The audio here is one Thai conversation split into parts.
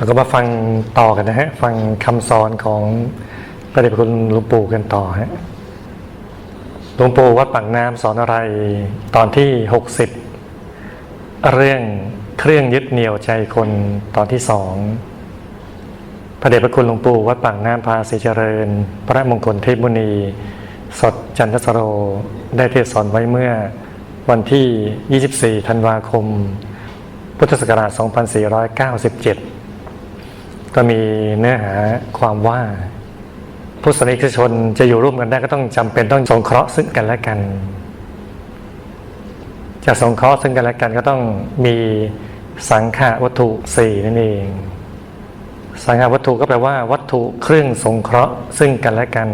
แล้วก็มาฟังต่อกันนะฮะ ฟังคำสอนของพระเดชพระคุณหลวงปู่กันต่อฮะหลวงปู่วัดปากน้ำสอนอะไรตอนที่ 60 เรื่องเครื่องยึดเหนี่ยวใจคนตอนที่สองพระเดชพระคุณหลวงปู่วัดปากน้ำพาศรีเจริญ พระมงคลเทพมุนี สดจันทสโรได้เทศน์สอนไว้เมื่อวันที่ 24 ธันวาคม พุทธศักราช 2497 ก็มีเนื้อหาความว่าพุทธศาสนิกชนจะอยู่ร่วมกันได้ก็ต้องจำเป็นต้องสงเคราะห์ซึ่งกันและกัน จะสงเคราะห์ซึ่งกันและกันก็ต้องมีสังขาวัตถุสี่นั่นเอง สังขาวัตถุก็แปลว่า วัตถุเครื่องสงเคราะห์ซึ่งกันและกัน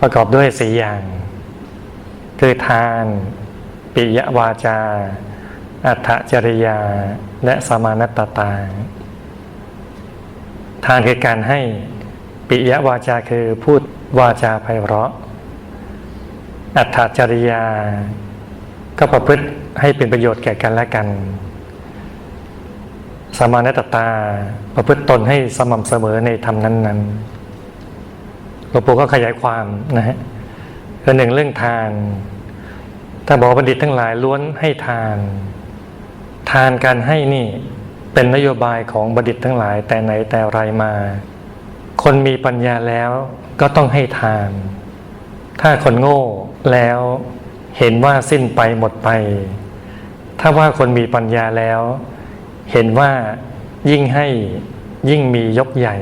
ประกอบด้วยสี่อย่าง คือทาน ปิยวาจา อัตจริยา และสมานัตตตา ทานคือการให้ปิยวาจาคือพูดวาจาไพเราะ อัตถจริยา ก็ประพฤติให้เป็นประโยชน์แก่กันและกัน สมานตตา ประพฤติตนให้สม่ำเสมอในธรรมนั้นๆหลวงปู่ก็ขยายความนะฮะคือหนึ่งเรื่องทาน ถ้าบอกบัณฑิตทั้งหลายล้วนให้ทาน ทานการให้นี่ เป็นนโยบายของบัณฑิตทั้งหลายแต่ไหนแต่ไรมา คนมีปัญญาแล้วก็ต้องให้ทาน ถ้าคนโง่แล้วเห็นว่าสิ้นไปหมดไป ถ้าว่าคนมีปัญญาแล้ว เห็นว่ายิ่งให้ยิ่งมียกใหญ่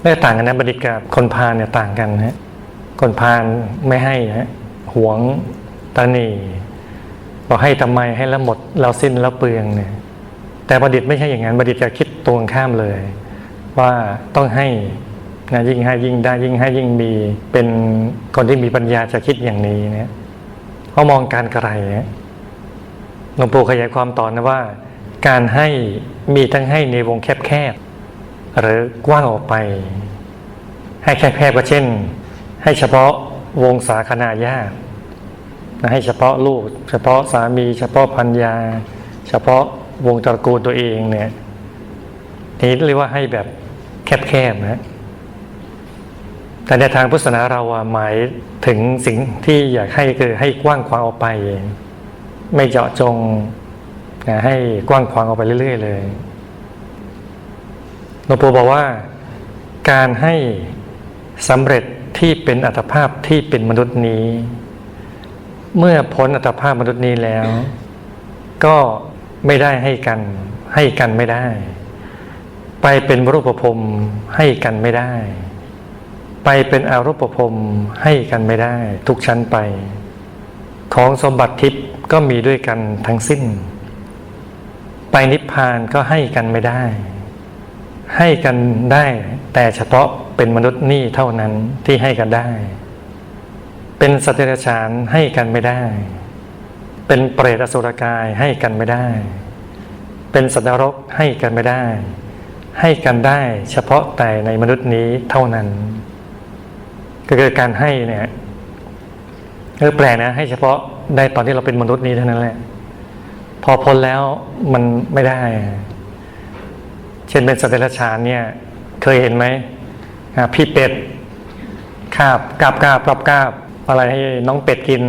ไม่ต่างกันนะบัณฑิตกับคนพาลเนี่ยต่างกันนะคนพาลไม่ให้ฮะหวงตาหนีบอกให้ทำไมให้แล้วหมด เราสิ้นแล้วเปลืองเนี่ย แต่บัณฑิตไม่ใช่อย่างนั้นบัณฑิตจะคิดตรงข้ามเลย ว่าต้องให้นะยิ่งให้ยิ่งได้ยิ่งให้ยิ่งมี เป็นคนที่มีปัญญาจะคิดอย่างนี้เนี่ยเพราะมองการไกลนะหลวงปู่ขยายความต่อนะว่า การให้มีทั้งให้ในวงแคบๆหรือกว้างออกไป ให้แคบๆก็เช่น ให้เฉพาะวงสาคนาญาตินะให้เฉพาะลูก เฉพาะสามี เฉพาะพัญญาเฉพาะ วงตระกูลตัวเองเนี่ยนี่เรียกว่าให้แบบแคบๆนะแต่ในทางพุทธศาสนาเราหมายถึงสิ่งที่อยากให้คือให้กว้างขวางออกไป ไม่เจาะจงนะให้กว้างขวางออกไปเรื่อย ๆ เลยหลวงปู่บอกว่าการให้สำเร็จที่เป็นอัตภาพที่เป็นมนุษย์นี้ เมื่อพ้นอัตภาพมนุษย์นี้แล้ว ก็ ไม่ได้ให้กัน ให้กันไม่ได้ ไปเป็นรูปภพให้กันไม่ได้ ไปเป็นอารูปภพให้กันไม่ได้ ทุกชั้นไป ของสมบัติทิพย์ก็มีด้วยกันทั้งสิ้น ไปนิพพานก็ให้กันไม่ได้ ให้กันได้แต่เฉพาะเป็นมนุษย์นี่เท่านั้นที่ให้กันได้ เป็นสัตว์เดรัจฉานให้กันไม่ได้ เป็นเปรตอสุรกายให้กันไม่ได้ เป็นสัตว์นรกให้กันไม่ได้ ให้กันได้เฉพาะแต่ในมนุษย์นี้เท่านั้น ก็คือการให้เนี่ยเออแปลกนะ ให้เฉพาะได้ตอนที่เราเป็นมนุษย์นี้เท่านั้นแหละพอพ้นแล้วมันไม่ได้ เช่นเป็นสัตว์เดรัจฉานเนี่ย เคยเห็นไหมพี่เป็ดคาบกาบกาบกาบกาบ อะไรให้น้องเป็ดกิน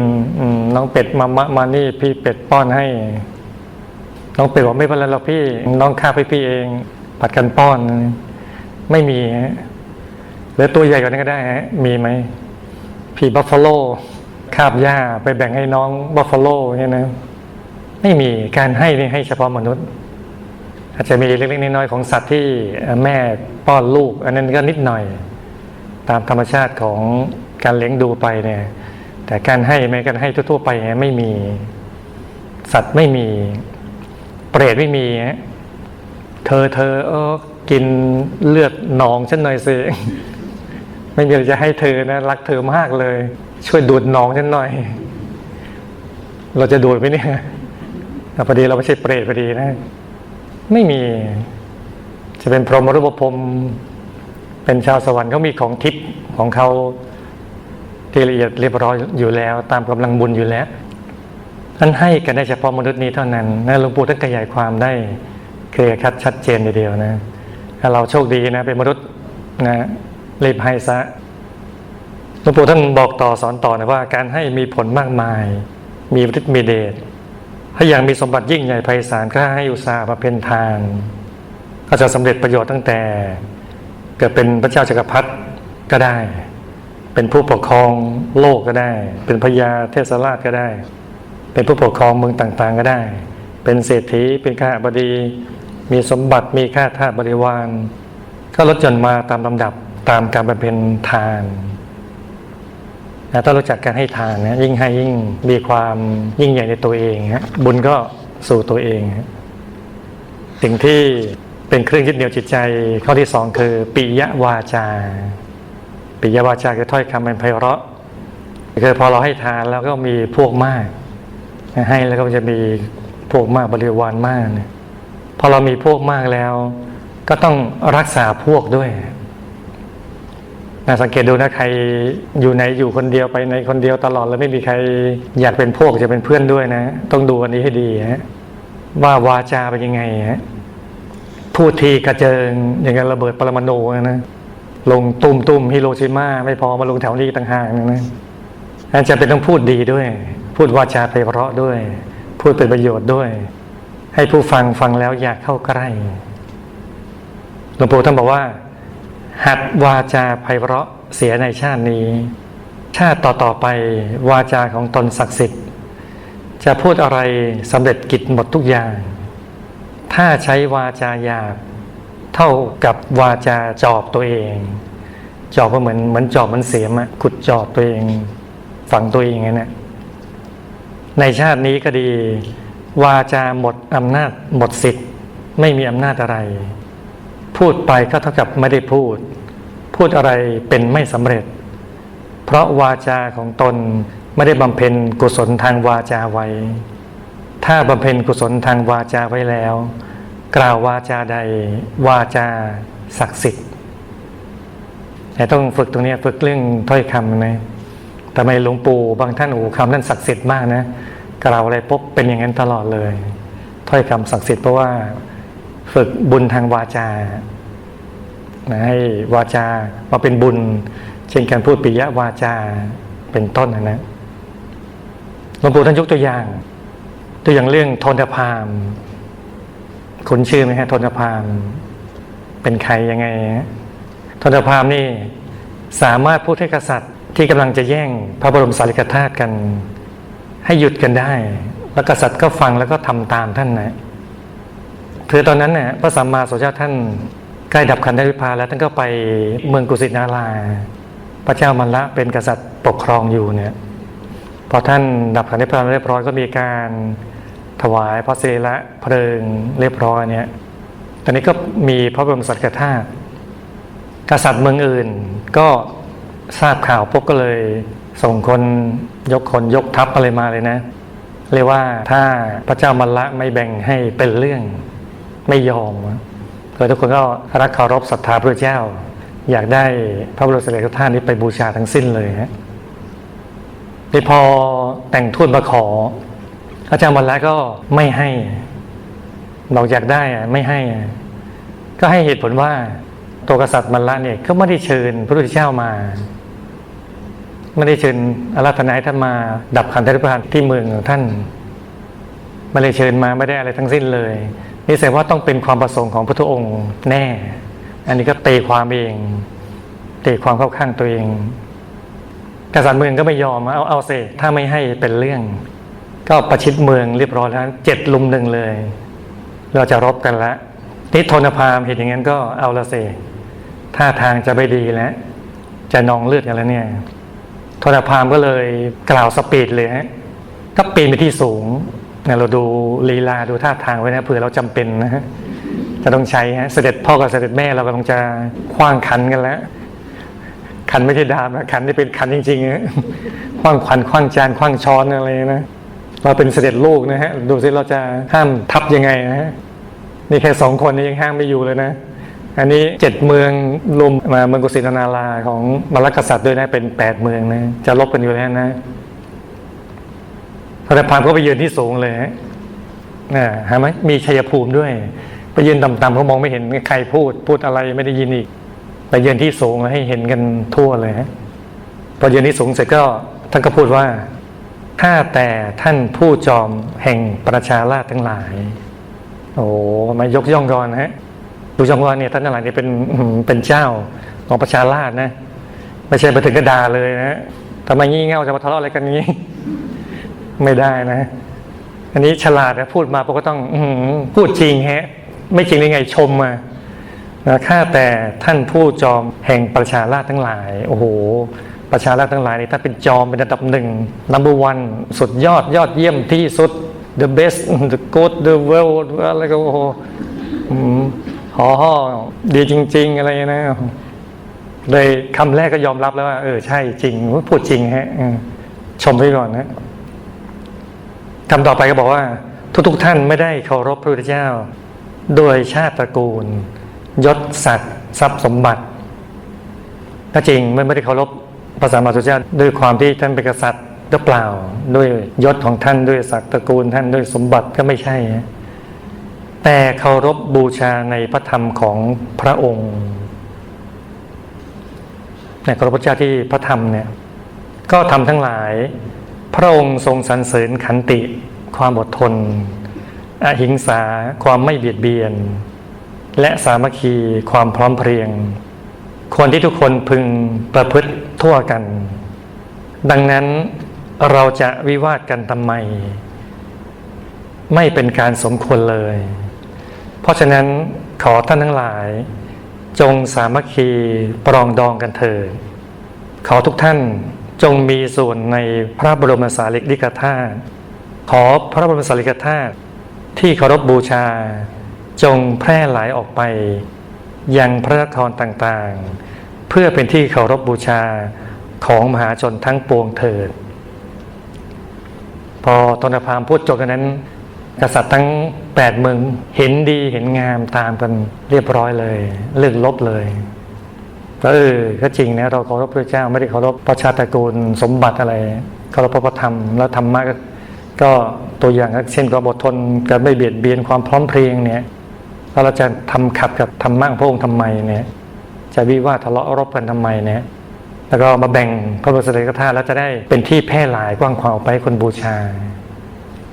น้องเป็ดมามามานี่พี่เป็ดป้อนให้ น้องเป็ดบอกไม่เป็นไรหรอกพี่ น้องคาบให้พี่เองผัดกันป้อน ไม่มีฮะหรือตัวใหญ่กว่านั้นก็ได้ฮะมีไหมพี่บัฟฟาโลคาบหญ้าไปแบ่งให้น้องบัฟฟาโลเนี่ยนะ ไม่มีการให้นี่ให้เฉพาะมนุษย์ อาจจะมีเล็กๆน้อยๆของสัตว์ที่แม่ป้อนลูก อันนั้นก็นิดหน่อย ตามธรรมชาติของ การเลี้ยงดูไปเนี่ย แต่การให้แม้การให้ทั่วๆไปเนี่ยไม่มี สัตว์ไม่มี เปรตไม่มีเธอเธอเออกินเลือดหนองฉันหน่อยสิไม่มีอะไรจะให้เธอนะรักเธอมากเลย ช่วยดูดหนองฉันหน่อย เราจะดูดไหมเนี่ยแต่พอดีเราไม่ใช่เปรตพอดีนะ ไม่มี จะเป็นพรหมรูปภพเป็นชาวสวรรค์เขามีของทิพย์ของเขา ที่ละเอียดเรียบร้อยอยู่แล้ว ตามกำลังบุญอยู่แล้วท่านให้กันได้เฉพาะมนุษย์นี้เท่านั้นนะหลวงปู่ท่านขยายความได้เคลียร์คัดชัดเจนเดียวนะถ้าเราโชคดีนะเป็นมนุษย์นะรีบให้ซะหลวงปู่ท่านบอกต่อสอนต่อนะว่า การให้มีผลมากมาย มีฤทธิ์มีเดชถ้าอย่ากมีสมบัติยิ่งใหญ่ไพศาลก็ให้อุตสาห์มาเป็นทาน ก็จะสำเร็จประโยชน์ตั้งแต่ เกิดเป็นพระเจ้าจักรพรรดิก็ได้ เป็นผู้ปกครองโลกก็ได้ เป็นพญาเทศราชก็ได้ เป็นผู้ปกครองเมืองต่างๆก็ได้ เป็นเศรษฐีเป็นข้าบดี มีสมบัติมีข้าทาสบริวารก็ลดจนมาตามลำดับตามการบำเพ็ญทานนะต้องรู้จักการให้ทานนะยิ่งให้ยิ่งมีความยิ่งใหญ่ในตัวเองฮะบุญก็สู่ตัวเองฮะสิ่งที่เป็นเครื่องยึดเหนี่ยวจิตใจข้อที่สองคือปิยวาจา ปิยวาจาคือถ้อยคำเป็นไพเราะคือพอเราให้ทานแล้วก็มีพวกมาก ให้แล้วก็จะมีพวกมากบริวารมากเนี่ยพอเรามีพวกมากแล้ว ก็ต้องรักษาพวกด้วยนะสังเกตดูนะใครอยู่ในอยู่คนเดียวไปในคนเดียวตลอดแล้วไม่มีใครอยากเป็นพวกจะเป็นเพื่อนด้วยนะ ต้องดูอันนี้ให้ดีฮะว่าวาจาเป็นยังไงฮะพูดทีกระเจิงอย่างกับระเบิดปรมาณูนะ ลงตุ่มตุ่มฮิโรชิมาไม่พอมาลงแถวนี้ต่างหากนะนะอาจจะเป็นต้องพูดดีด้วย พูดวาจาไพเราะด้วย พูดเป็นประโยชน์ด้วย ให้ผู้ฟังฟังแล้วอยากเข้าใกล้หลวงปู่ท่านบอกว่า หัดวาจาไพเราะเสียในชาตินี้ ชาติต่อๆไปวาจาของตนศักดิ์สิทธิ์ จะพูดอะไรสำเร็จกิจหมดทุกอย่าง ถ้าใช้วาจาหยาบ เท่ากับวาจาจอบตัวเอง จอบก็เหมือนเหมือนจอบมันเสียมอะขุดจอบตัวเองฝังตัวเองไงเนี่ยในชาตินี้ก็ดี วาจาหมดอำนาจหมดสิทธิ์ไม่มีอำนาจอะไร พูดไปก็เท่ากับไม่ได้พูด พูดอะไรเป็นไม่สำเร็จ เพราะวาจาของตนไม่ได้บำเพ็ญกุศลทางวาจาไว้ ถ้าบำเพ็ญกุศลทางวาจาไว้แล้ว กล่าววาจาใดวาจาศักดิ์สิทธิ์แต่ต้องฝึกตรงนี้ฝึกเรื่องถ้อยคำนะทำไมหลวงปู่บางท่านโอ้คำท่านศักดิ์สิทธิ์มากนะกล่าวอะไรปุ๊บเป็นอย่างนั้นตลอดเลย ถ้อยคำศักดิ์สิทธิ์เพราะว่าฝึกบุญทางวาจาให้วาจามาเป็นบุญ เช่นการพูดปิยวาจาเป็นต้นนะนะหลวงปู่ท่านยกตัวอย่าง ตัวอย่างเรื่องโทนพาม คุ้นชื่อไหมฮะทนพามเป็นใครยังไงฮะทนพามนี่สามารถพูดให้กษัตริย์ที่กำลังจะแย่งพระบรมสารีริกธาตุกัน ให้หยุดกันได้ แล้วกษัตริย์ก็ฟังแล้วก็ทำตามท่านนะคือตอนนั้นเนี่ยพระสัมมาสัมพุทธเจ้าท่านใกล้ดับขันธวิพาแล้วท่านก็ไปเมืองกุสินารา พระเจ้ามันละเป็นกษัตริย์ปกครองอยู่เนี่ยพอท่านดับขันธวิพาเรียบร้อยก็มีการ ถวายพระศิริเพลิงเรียบร้อยเนี่ยตอนนี้ก็มีพระบรมสารีริกธาตุกษัตริย์เมืองอื่นก็ทราบข่าวปุ๊บก็เลย ส่งคนยกคนยกทัพอะไรมาเลยนะ เรียกว่าถ้าพระเจ้ามัลละไม่แบ่งให้เป็นเรื่องไม่ยอมเลยทุกคนก็รักเคารพศรัทธาพระเจ้า อยากได้พระบรมสารีริกธาตุนี้ไปบูชาทั้งสิ้นเลยฮะนี่พอแต่งทูตมาขอ พระเจ้ามัลละก็ไม่ให้บอกอยากได้อะไม่ให้ ก็ให้เหตุผลว่าตัวกษัตริย์มัลละเนี่ยก็ไม่ได้เชิญพระพุทธเจ้ามา ไม่ได้เชิญอาราธนาท่านมา ดับขันธปริพานที่เมืองของท่านไม่ได้เชิญมาไม่ได้อะไรทั้งสิ้นเลย นี่แสดงว่าต้องเป็นความประสงค์ของพระทุองค์แน่ อันนี้ก็เตีความเอง เตีความเข้าข้างตัวเองกษัตริย์เมืองก็ไม่ยอมเอาเอาเสถ้าไม่ให้เป็นเรื่อง ก็ประชิดเมืองเรียบร้อยแล้วเจ็ดลุมหนึ่งเลย เราจะรบกันแล้วนี่ทนพามเห็นอย่างนั้นก็เอาละเสท่าทางจะไม่ดีแล้วจะนองเลือดกันแล้วเนี่ยทนพามก็เลยกล่าวสปีดเลยฮะก็ปีนไปที่สูงเนี่ยเราดูลีลาดูท่าทางไว้นะเผื่อเราจำเป็นนะฮะจะต้องใช้ฮะเสด็จพ่อกับเสด็จแม่เรากำลังจะคว้างขันกันแล้วขันไม่ใช่ดาบนะขันที่เป็นขันจริงๆฮะคว้างขวัญคว้างจานคว้างช้อนอะไรนะ เราเป็นเสด็จลูกนะฮะดูสิเราจะห้ามทับยังไงนะฮะนี่แค่สองคนนี่ยังห้ามไม่อยู่เลยนะ อันนี้เจ็ดเมืองรวมมาเมืองกุสินานาราของมรรคกษัตริย์ด้วยนะเป็นแปดเมืองนะจะลบกันอยู่แล้วนะพระพามก็ไปยืนที่สูงเลยฮะนะเห็นไหมมีชัยภูมิด้วย ไปยืนต่ำๆเขามองไม่เห็นใครพูด พูดอะไรไม่ได้ยินอีกไปยืนที่สูงแล้วให้เห็นกันทั่วเลยฮะพอยืนที่สูงเสร็จก็ท่านก็พูดว่า ถ้าแต่ท่านผู้จอมแห่งประชาราษทั้งหลาย โอ้มายกย่องกอนะฮะดูจองว่าเนี่ยท่านทั้งหลายเนี่ยเป็นเป็นเจ้าของประชาราษนะ ไม่ใช่ไปถึงกระดาเลยนะทำไมงี่เง่าจะมาทะเลาะอะไรกันนี้ ไม่ได้นะ อันนี้ฉลาดนะพูดมาพวกก็ต้องอืพูดจริงฮะ ไม่จริงได้ไงชมมานะข้าแต่ท่านผู้จอมแห่งประชาราษทั้งหลาย โอ้โห ประชาราษฎร์ทั้งหลายนี่ถ้าเป็นจอมเป็นอันดับหนึ่ง number one สุดยอดยอดเยี่ยมที่สุด the best the good the world อะไรก็โอ้โหอืมหอห่อดีจริง ๆ อะไรนะเลยคำแรกก็ยอมรับแล้วว่า เออใช่จริงพูดจริงฮะชมไว้ก่อนนะคำต่อไปก็บอกว่า ทุกๆท่านไม่ได้เคารพพระพุทธเจ้า โดยชาติตระกูล ยศศักดิ์ทรัพย์สมบัติก็จริงไม่ไม่ได้เคารพ พระสัมมาสัมพุทธเจ้าด้วยความที่ท่านเป็นกษัตริย์หรือเปล่า ด้วยยศของท่านด้วยศักดิ์ตระกูลท่านด้วยสมบัติก็ไม่ใช่ แต่เคารพบูชาในพระธรรมของพระองค์ในเคารพพระเจ้าที่พระธรรมเนี่ยก็ทำทั้งหลาย พระองค์ทรงสรรเสริญขันติ ความอดทน อหิงสาความไม่เบียดเบียน และสามัคคีความพร้อมเพรียงควรที่ทุกคนพึงประพฤติ ทั่วกัน ดังนั้นเราจะวิวาทกันทำไม ไม่เป็นการสมควรเลย เพราะฉะนั้นขอท่านทั้งหลาย จงสามัคคีปรองดองกันเถิดขอทุกท่านจงมีส่วนในพระบรมสารีริกธาตุขอพระบรมสารีริกธาตุที่เคารพบูชา จงแพร่หลายออกไป ยังพระนครต่างๆ เพื่อเป็นที่เคารพบูชาของมหาชนทั้งปวงเถิด พอตนพรามพูดจบนั้น กษัตริย์ทั้งแปดเมืองเห็นดีเห็นงามตามกันเรียบร้อยเลย เลิกลบเลยก็เออก็จริงนะเราเคารพพระเจ้าไม่ได้เคารพประชาตระกูลสมบัติอะไรเคารพพระธรรมแล้วธรรมะก็ก็ตัวอย่างเช่นความอดทนการไม่เบียดเบียนความพร้อมเพรียงเนี่ยเราจะทำขัดกับธรรมะของพระองค์ทำไมเนี่ย จะวิวาทะเลาะรบกันทำไมเนี่ยแล้วก็มาแบ่งพระบรมสารีริกธาตุแล้วจะได้เป็นที่แพร่หลายกว้างขวางออกไปคนบูชา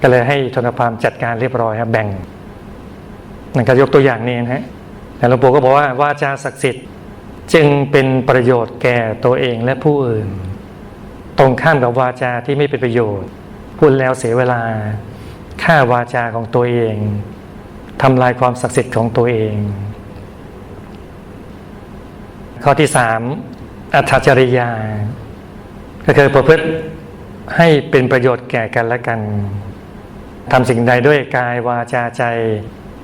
ก็เลยให้ชนพรามจัดการเรียบร้อยครับแบ่งนั่นก็ยกตัวอย่างนี้นะฮะแต่หลวงปู่ก็บอกว่าวาจาศักดิ์สิทธิ์จึงเป็นประโยชน์แก่ตัวเองและผู้อื่น ตรงข้ามกับวาจาที่ไม่เป็นประโยชน์ พูดแล้วเสียเวลาฆ่าวาจาของตัวเองทำลายความศักดิ์สิทธิ์ของตัวเอง ข้อที่สามอัตจริยา ก็คือประพฤติให้เป็นประโยชน์แก่กันและกันทำสิ่งใดด้วยกายวาจาใจ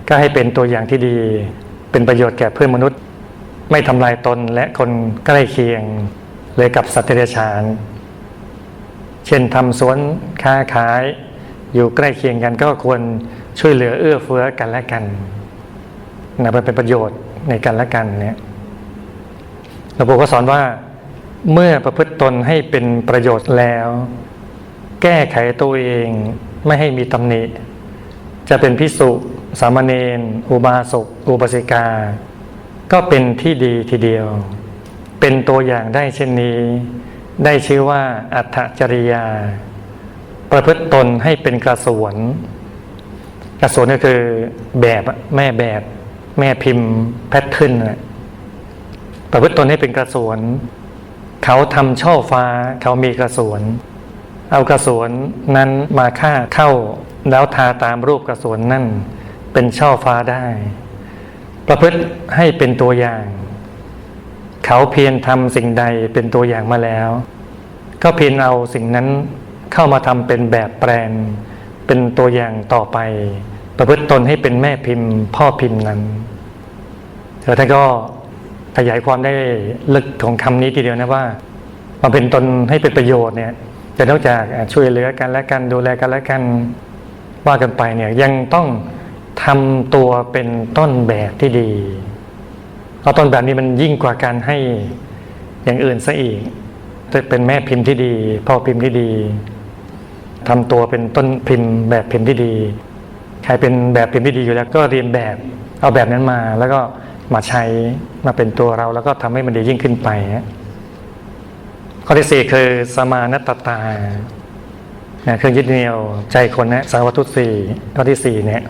ก็ให้เป็นตัวอย่างที่ดี เป็นประโยชน์แก่เพื่อนมนุษย์ ไม่ทำลายตนและคนใกล้เคียงเลยกับสัตว์เดรัจฉาน เช่นทำสวนค้าขาย อยู่ใกล้เคียงกันก็ควรช่วยเหลือเอื้อเฟื้อกันและกันนะเป็นประโยชน์ในกันและกันเนี่ย หลวงปู่ก็สอนว่าเมื่อประพฤติตนให้เป็นประโยชน์แล้ว แก้ไขตัวเองไม่ให้มีตำหนิ จะเป็นพิสุสามเณรอุบาสกอุบาสิกา ก็เป็นที่ดีทีเดียว เป็นตัวอย่างได้เช่นนี้ ได้ชื่อว่าอัตจริยา ประพฤติตนให้เป็นกระสวนกระสวนก็คือแบบแม่แบบ แม่พิมพ์แพทเทิร์นะ ประพฤติตนให้เป็นกระสวน เขาทำช่อฟ้า เขามีกระสวน เอากระสวนนั้นมาฆ่าเข้าแล้วทาตามรูปกระสวนนั่น เป็นช่อฟ้าได้ ประพฤติให้เป็นตัวอย่าง เขาเพียรทำสิ่งใดเป็นตัวอย่างมาแล้ว ก็เพียรเอาสิ่งนั้นเข้ามาทำเป็นแบบแปลน เป็นตัวอย่างต่อไป ประพฤติตนให้เป็นแม่พิมพ์ พ่อพิมพ์นั้นแล้วท่านก็ ขยายความได้ลึกของคำนี้ทีเดียวนะว่ามาเป็นตนให้เป็นประโยชน์เนี่ยจะนอกจากช่วยเหลือกันและกันดูแลกันและกันว่ากันไปเนี่ยยังต้องทำตัวเป็นต้นแบบที่ดีเพราะต้นแบบนี้มันยิ่งกว่าการให้อย่างอื่นซะอีกจะเป็นแม่พิมพ์ที่ดี พ่อพิมพ์ที่ดีทำตัวเป็นต้นพิมพ์ แบบพิมพ์ที่ดี ใครเป็นแบบพิมพ์ที่ดีอยู่แล้วก็เรียนแบบเอาแบบนั้นมาแล้วก็ มาใช้มาเป็นตัวเราแล้วก็ทำให้มันดียิ่งขึ้นไปฮะข้อที่สี่คือสมานตตานะเครื่องยึดเหนี่ยวใจคนนะสังวัตุสี่ข้อที่สี่เนี่ย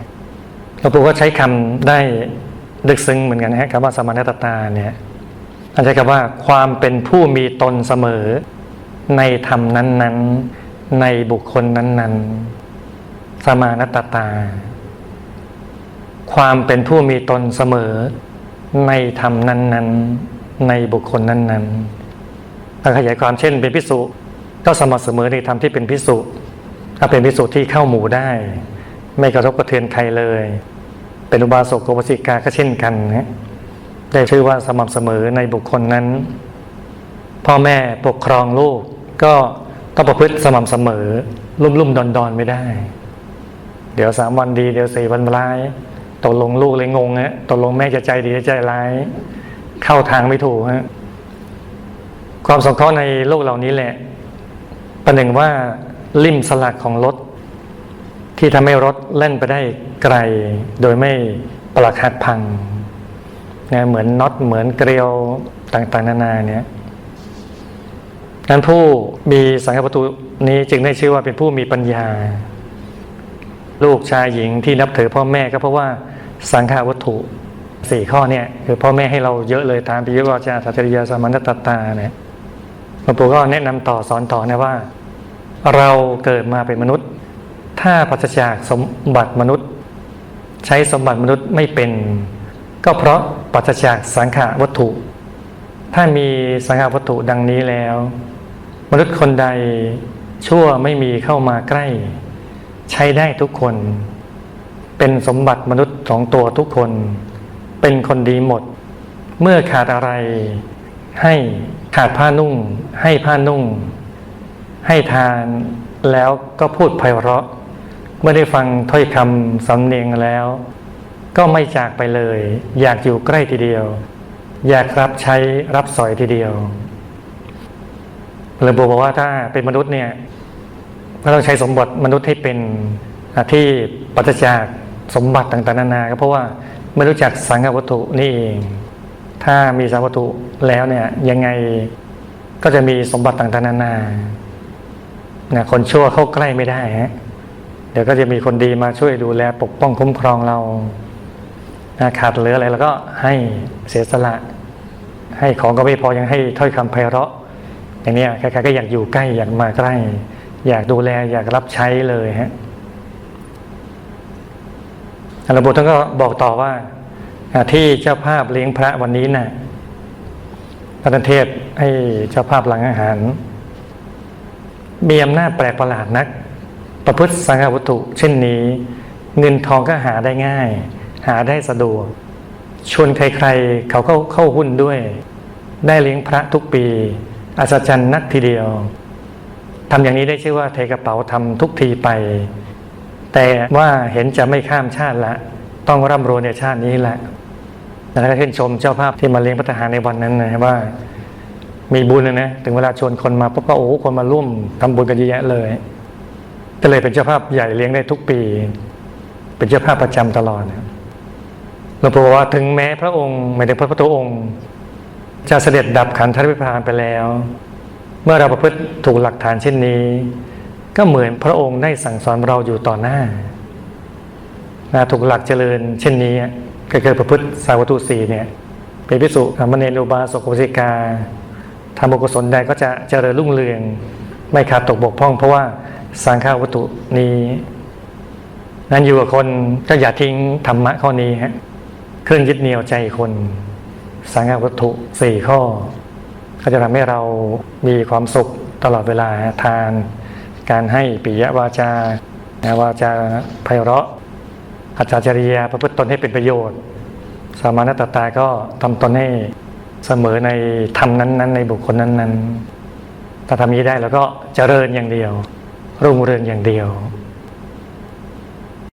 หลวงปู่ก็ใช้คำได้ลึกซึ้งเหมือนกันนะฮะคำว่าสมานตตาเนี่ยอาจจะคำว่าความเป็นผู้มีตนเสมอในธรรมนั้น ๆ ในบุคคลนั้น ๆ สมานตตา ความเป็นผู้มีตนเสมอ ในธรรมนั้นๆ ในบุคคลนั้นๆถ้าขยายความเช่นเป็นพิสุก็สม่ำเสมอในธรรมที่เป็นพิสุถ้าเป็นพิสุที่เข้าหมู่ได้ ไม่กระทบกระเทือนใครเลย เป็นอุบาสกอุบาสิกาก็เช่นกันนะได้ชื่อว่าสม่ำเสมอในบุคคลนั้น พ่อแม่ปกครองลูกก็ต้องประพฤติสม่ำเสมอ ลุ่มลุ่มดอนดอนๆไม่ได้ เดี๋ยวสามวันดี เดี๋ยวสี่วันร้าย ตกลงลูกเลยงงฮะตกลงแม่จะใจดีจะใจร้าย เข้าทางไม่ถูกฮะความสงเคราะห์ในโลกเหล่านี้แหละ ประหนึ่งว่าลิ่มสลักของรถ ที่ทำให้รถเล่นไปได้ไกล โดยไม่ปลักหักพังนะเหมือนน็อตเหมือนเกลียวต่างๆ นานาเนี่ยนั้นผู้มีสังฆประตูนี้จึงได้ชื่อว่าเป็นผู้มีปัญญา ลูกชายหญิงที่นับถือพ่อแม่ก็เพราะว่าสังขาวัตถุสี่ข้อเนี่ยคือพ่อแม่ให้เราเยอะเลยตามปิยวาจาสัจริยาสามัญตตาเนี่ยหลวงปู่ก็แนะนำต่อสอนต่อนะว่า เราเกิดมาเป็นมนุษย์ ถ้าปราศจากสมบัติมนุษย์ ใช้สมบัติมนุษย์ไม่เป็น ก็เพราะปราศจากสังขาวัตถุ ถ้ามีสังขาวัตถุดังนี้แล้ว มนุษย์คนใดชั่วไม่มีเข้ามาใกล้ ใช้ได้ทุกคน เป็นสมบัติมนุษย์ของตัวทุกคน เป็นคนดีหมด เมื่อขาดอะไร ให้ขาดผ้านุ่ง ให้ผ้านุ่ง ให้ทานแล้วก็พูดไพเราะเมื่อได้ฟังถ้อยคำสำเนียงแล้ว ก็ไม่จากไปเลย อยากอยู่ใกล้ทีเดียว อยากรับใช้รับสอยทีเดียวหลวงปู่บอกว่าถ้าเป็นมนุษย์เนี่ย ก็ต้องใช้สมบัติมนุษย์ให้เป็นที่ปราศจากสมบัติต่างๆนานาก็เพราะว่าไม่รู้จักสังฆวัตถุนี่เอง ถ้ามีสังฆวัตถุแล้วเนี่ยยังไงก็จะมีสมบัติต่างๆนานานะคนชั่วเข้าใกล้ไม่ได้ฮะเดี๋ยวก็จะมีคนดีมาช่วยดูแลปกป้องคุ้มครองเรานะขาดเหลืออะไรแล้วก็ให้เสียสละ ให้ของก็ไม่พอยังให้ถ้อยคำไพเราะอย่างนี้ใครๆก็อยากอยู่ใกล้อยากมาใกล้ อยากดูแลอยากรับใช้เลยฮะหลวงปู่ท่านก็บอกต่อว่า ที่เจ้าภาพเลี้ยงพระวันนี้นะ่ะพระเทศให้เจ้าภาพหลังอาหาร มีอำนาจแปลกประหลาดนัก ประพฤติสังฆวัตถุ เช่นนี้ เงินทองก็หาได้ง่าย หาได้สะดวก ชวนใครๆ เขาก็เข้าหุ้นด้วย ได้เลี้ยงพระทุกปี อัศจรรย์นักทีเดียว ทำอย่างนี้ได้ชื่อว่าเทกระเป๋าทำทุกทีไป แต่ว่าเห็นจะไม่ข้ามชาติละ ต้องร่ำรวยในชาตินี้แหละแล้วก็ชื่นชมเจ้าภาพที่มาเลี้ยงพระทหารในวันนั้นนะว่า มีบุญนะนะถึงเวลาชวนคนมาปุ๊บก็โอ้โหคนมาร่วมทำบุญกันเยอะแยะเลยก็เลยเป็นเจ้าภาพใหญ่เลี้ยงได้ทุกปี เป็นเจ้าภาพประจำตลอดหลวงปู่บอกว่าถึงแม้พระองค์ไม่ได้พระพุทธองค์ จะเสด็จดับขันธวิพานไปแล้ว มื่อเราประพฤติถูกหลักฐานเช่นนี้ ก็เหมือนพระองค์ได้สั่งสอนเราอยู่ต่อหน้านะถูกหลักเจริญเช่นนี้ก็คือประพฤติสาวตุสีเนี่ยเป็นพิสุสามเณรุบาสกุสิกาทำบุญกุศลใดก็จะเจริญรุ่งเรือง ไม่ขาดตกบกพร่อง เพราะว่าสังฆาวัตถุนี้ นั้นอยู่กับคนก็อย่าทิ้งธรรมะข้อนี้ฮะเครื่องยึดเหนี่ยวใจคน สังฆวัตถุสี่ข้อ ก็จะทำให้เรามีความสุขตลอดเวลาทาน การให้ปิยวาจาวาจาไพเราะอาจารจริยาประพฤติตนให้เป็นประโยชน์ สามานตตาก็ทำตนให้เสมอในธรรมนั้น ๆ ในบุคคลนั้น ๆ ถ้าทำนี้ได้แล้วก็เจริญอย่างเดียว รุ่งเรืองอย่างเดียว